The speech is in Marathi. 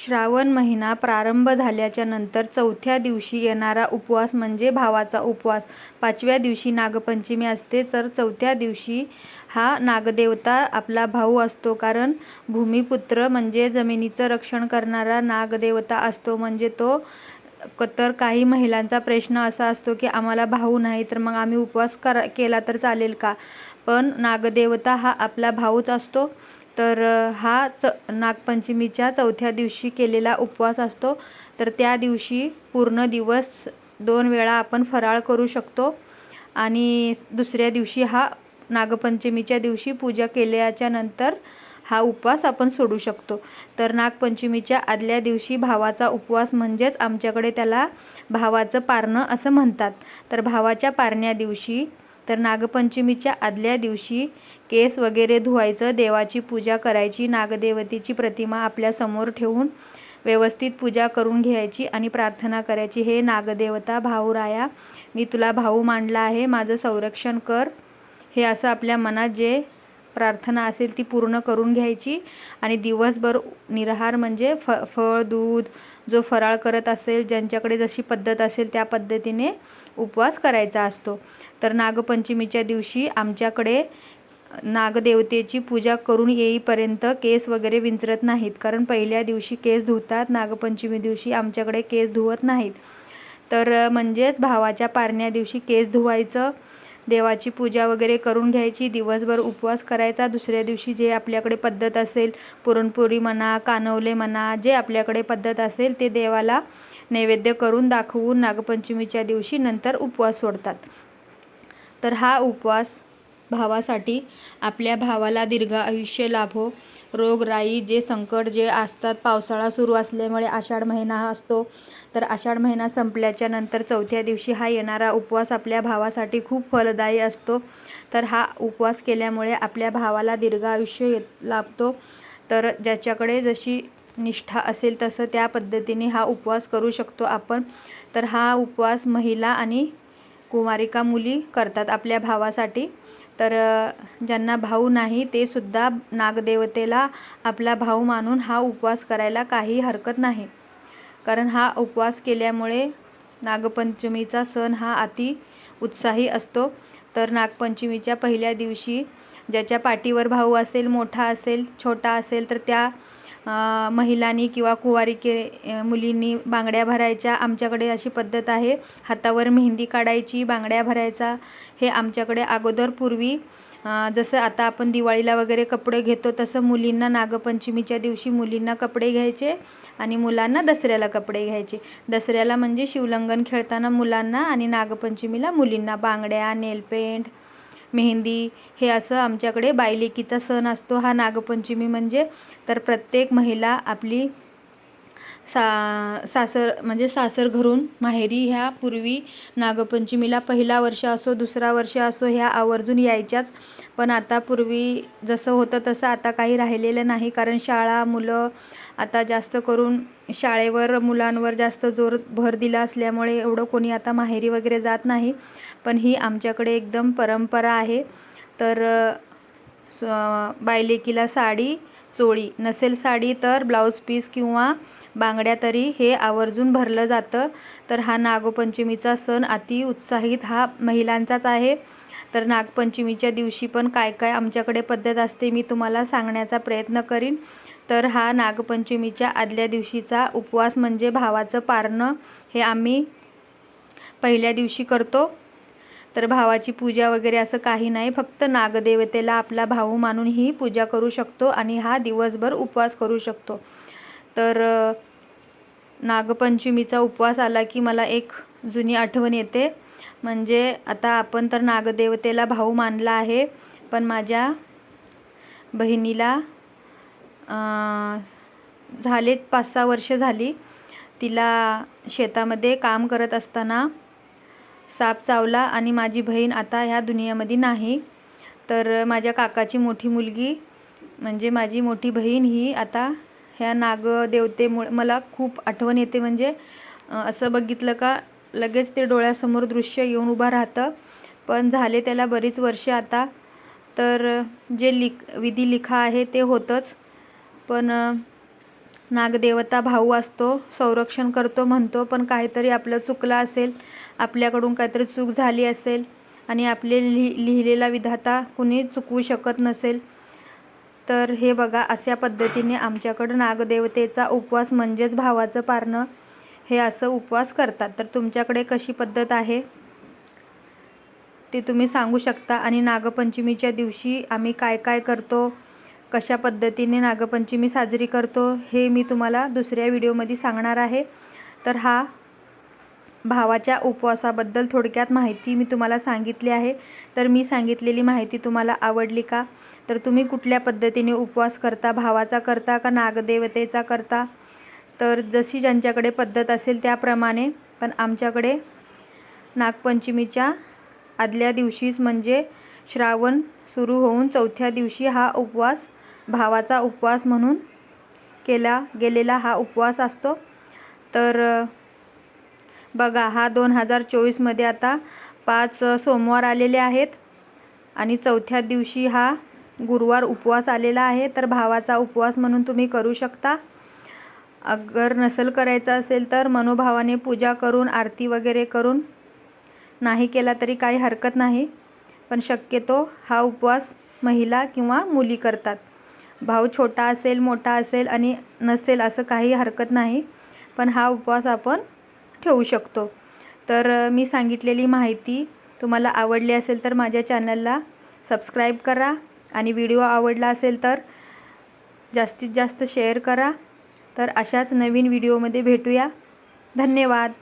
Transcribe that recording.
श्रावण महिना प्रारंभ झाल्याच्यानंतर चौथ्या दिवशी येणारा उपवास म्हणजे भावाचा उपवास. पाचव्या दिवशी नागपंचमी असते तर चौथ्या दिवशी हा नागदेवता आपला भाऊ असतो. कारण भूमिपुत्र म्हणजे जमिनीचं रक्षण करणारा नागदेवता असतो. म्हणजे तो क तर काही महिलांचा प्रश्न असा असतो की आम्हाला भाऊ नाही तर मग आम्ही उपवास करा केला तर चालेल का? पण नागदेवता हा आपला भाऊच असतो. तर हा च नागपंचमीच्या चौथ्या दिवशी केलेला उपवास असतो. तर त्या दिवशी पूर्ण दिवस दोन वेळा आपण फराळ करू शकतो. आणि दुसऱ्या दिवशी हा नागपंचमीच्या दिवशी पूजा केल्याच्यानंतर हा उपवास आपण सोडू शकतो. तर नागपंचमीच्या आदल्या दिवशी भावाचा उपवास म्हणजेच आमच्याकडे त्याला भावाचं पारणं असं म्हणतात. तर भावाच्या पारण्या दिवशी तर नागपंचमीच्या आदल्या दिवशी केस वगैरे धुवायचं देवाची पूजा करायची नागदेवतेची प्रतिमा आपल्यासमोर ठेवून व्यवस्थित पूजा करून घ्यायची आणि प्रार्थना करायची हे नागदेवता भाऊराया मी तुला भाऊ मांडला आहे माझं संरक्षण कर. हे असं आपल्या मनात जे प्रार्थना असेल ती पूर्ण करून घ्यायची आणि दिवसभर निराहार म्हणजे फ फळ दूध जो फराळ करत असेल ज्यांच्याकडे जशी पद्धत असेल त्या पद्धतीने उपवास करायचा असतो. तर नागपंचमीच्या दिवशी आमच्याकडे नागदेवतेची पूजा करून येईपर्यंत केस वगैरे विंचरत नाहीत. कारण पहिल्या दिवशी केस धुतात नागपंचमी दिवशी आमच्याकडे केस धुवत नाहीत. तर म्हणजेच भावाच्या पारण्या दिवशी केस धुवायचं देवाची पूजा वगैरे करून घ्यायची दिवसभर उपवास करायचा दुसऱ्या दिवशी जे आपल्याकडे पद्धत असेल पुरणपोळी म्हणा कानवले म्हणा जे आपल्याकडे पद्धत असेल ते देवाला नैवेद्य करून दाखवून नागपंचमीच्या दिवशी नंतर उपवास सोडतात. तर हा उपवास भावासाठी आपल्या भावाला दीर्घ आयुष्य लाभो. रोगराई जे संकट जे असतात पावसाळा सुरू असल्यामुळे आषाढ महिना हा असतो. तर आषाढ महिना संपल्याच्या नंतर चौथ्या दिवशी हा येणारा उपवास आपल्या भावासाठी खूप फलदायी असतो. तर हा उपवास केल्यामुळे आपल्या भावाला दीर्घ आयुष्य लाभतो. तर ज्याच्याकडे जशी निष्ठा असेल तसं त्या पद्धतीने हा उपवास करू शकतो आपण. तर हा उपवास महिला आणि कुमारिका मुली करतात आपल्या भावासाठी. तर ज्यांना भाऊ नाही ते सुद्धा नागदेवतेला आपला भाऊ मानून हा उपवास करायला काही हरकत नाही. कारण हा उपवास केल्यामुळे नागपंचमीचा सण हा अति उत्साही असतो. तर नागपंचमीच्या पहिल्या दिवशी ज्याच्या पाठीवर भाऊ असेल मोठा असेल छोटा असेल तर त्या महिलांनी किंवा कुवारिके मुलींनी बांगड्या भरायच्या आमच्याकडे अशी पद्धत आहे. हातावर मेहंदी काढायची बांगड्या भरायचा हे आमच्याकडे अगोदर पूर्वी जसं आता आपण दिवाळीला वगैरे कपडे घेतो तसं मुलींना नागपंचमीच्या दिवशी मुलींना कपडे घ्यायचे आणि मुलांना दसऱ्याला कपडे घ्यायचे. दसऱ्याला म्हणजे शिवलंगन खेळताना मुलांना आणि नागपंचमीला मुलींना बांगड्या नेलपेंट मेहंदी हे असं आमच्याकडे बायलेकीचा सण असतो. हा नागपंचमी म्हणजे तर प्रत्येक महिला आपली सा सासर म्हणजे सासर घरून माहेरी ह्या पूर्वी नागपंचमीला पहिला वर्ष असो दुसरा वर्ष असो ह्या आवर्जून यायच्याच. पण आता पूर्वी जसं होतं तसं आता काही राहिलेलं नाही. कारण शाळा मुलं आता जास्त करून शाळेवर मुलांवर जास्त जोर भर दिला असल्यामुळे एवढं कोणी आता माहेरी वगैरे जात नाही. पण ही आमच्याकडे एकदम परंपरा आहे. तर बायलेकीला साडी चोळी नसेल साडी तर ब्लाऊज पीस किंवा बांगड्या तरी हे आवर्जून भरलं जातं. तर हा नागपंचमीचा सण अति उत्साहित हा महिलांचाच आहे. तर नागपंचमीच्या दिवशी पण काय काय आमच्याकडे पद्धत असते मी तुम्हाला सांगण्याचा प्रयत्न करीन. तर हा नागपंचमीच्या आदल्या दिवशीचा उपवास म्हणजे भावाचं पारणं हे आम्ही पहिल्या दिवशी करतो. तर भावाची पूजा वगैरे असं काही नाही. फक्त नागदेवतेला आपला भाऊ मानून ही पूजा करू शकतो आणि हा दिवसभर उपवास करू शकतो. तर नागपंचमीचा उपवास आला की मला एक जुनी आठवण येते. म्हणजे आता आपण तर नागदेवतेला भाऊ मानला आहे पण माझ्या बहिणीला झाले पाच सहा वर्ष झाली. तिला शेतामध्ये काम करत असताना साप चावला आणि माझी बहीण आता ह्या दुनियामध्ये नाही. तर माझ्या काकाची मोठी मुलगी म्हणजे माझी मोठी बहीण ही आता ह्या नागदेवतेमुळं मला खूप आठवण येते. म्हणजे असं बघितलं का लगेच ते डोळ्यासमोर दृश्य येऊन उभं राहतं. पण झाले त्याला बरीच वर्ष आता. तर जे लिख विधी लिखा आहे ते होतंच. पण नागदेवता भाऊ असतो संरक्षण करतो म्हणतो पण काहीतरी आपलं चुकलं असेल आपल्याकडून काहीतरी चूक झाली असेल आणि आपले लिहि लिहिलेला विधाता कुणी चुकवू शकत नसेल तर हे बघा अशा पद्धतीने आमच्याकडं नागदेवतेचा उपवास म्हणजेच भावाचं पारणं हे असं उपवास करतात. तर तुमच्याकडे कशी पद्धत आहे? ते तुम्ही सांगू शकता. आणि नागपंचमीच्या दिवशी आम्ही काय काय करतो? कशा पद्धतीने नागपंचमी साजरी करतो हे मी तुम्हाला दुसऱ्या व्हिडिओमध्ये सांगणार आहे. तर हा भावाच्या उपवासाबद्दल थोडक्यात माहिती मी तुम्हाला सांगितली आहे. तर मी सांगितलेली माहिती तुम्हाला आवडली का? तर तुम्ही कुठल्या पद्धतीने उपवास करता? भावाचा करता का नागदेवतेचा करता? तर जशी ज्यांच्याकडे पद्धत असेल त्याप्रमाणे पण आमच्याकडे नागपंचमीच्या आदल्या दिवशीच म्हणजे श्रावण सुरू होऊन चौथ्या दिवशी हा उपवास भावाचा उपवास म्हणून केला गेलेला हा उपवास असतो. तर बघा हा दोन हजार चोवीसमध्ये आता पाच सोमवार आलेले आहेत आणि चौथ्या दिवशी हा गुरुवार उपवास आलेला आहे. तर भावाचा उपवास म्हणून तुम्ही करू शकता. अगर नसेल करायचं असेल तर मनोभावाने पूजा करून आरती वगैरे करून नाही केला तरी काही हरकत नाही. पण शक्यतो हा उपवास महिला किंवा मुली करतात. भाऊ छोटा असेल मोठा असेल आणि नसेल असं काही हरकत नाही पण हा उपवास आपण ठेवू शकतो. तर मी सांगितलेली माहिती तुम्हाला आवडली असेल तर माझ्या चॅनलला सबस्क्राईब करा आणि व्हिडिओ आवडला असेल तर जास्तीत जास्त शेअर करा. तर अशाच नवीन व्हिडिओमध्ये भेटूया. धन्यवाद.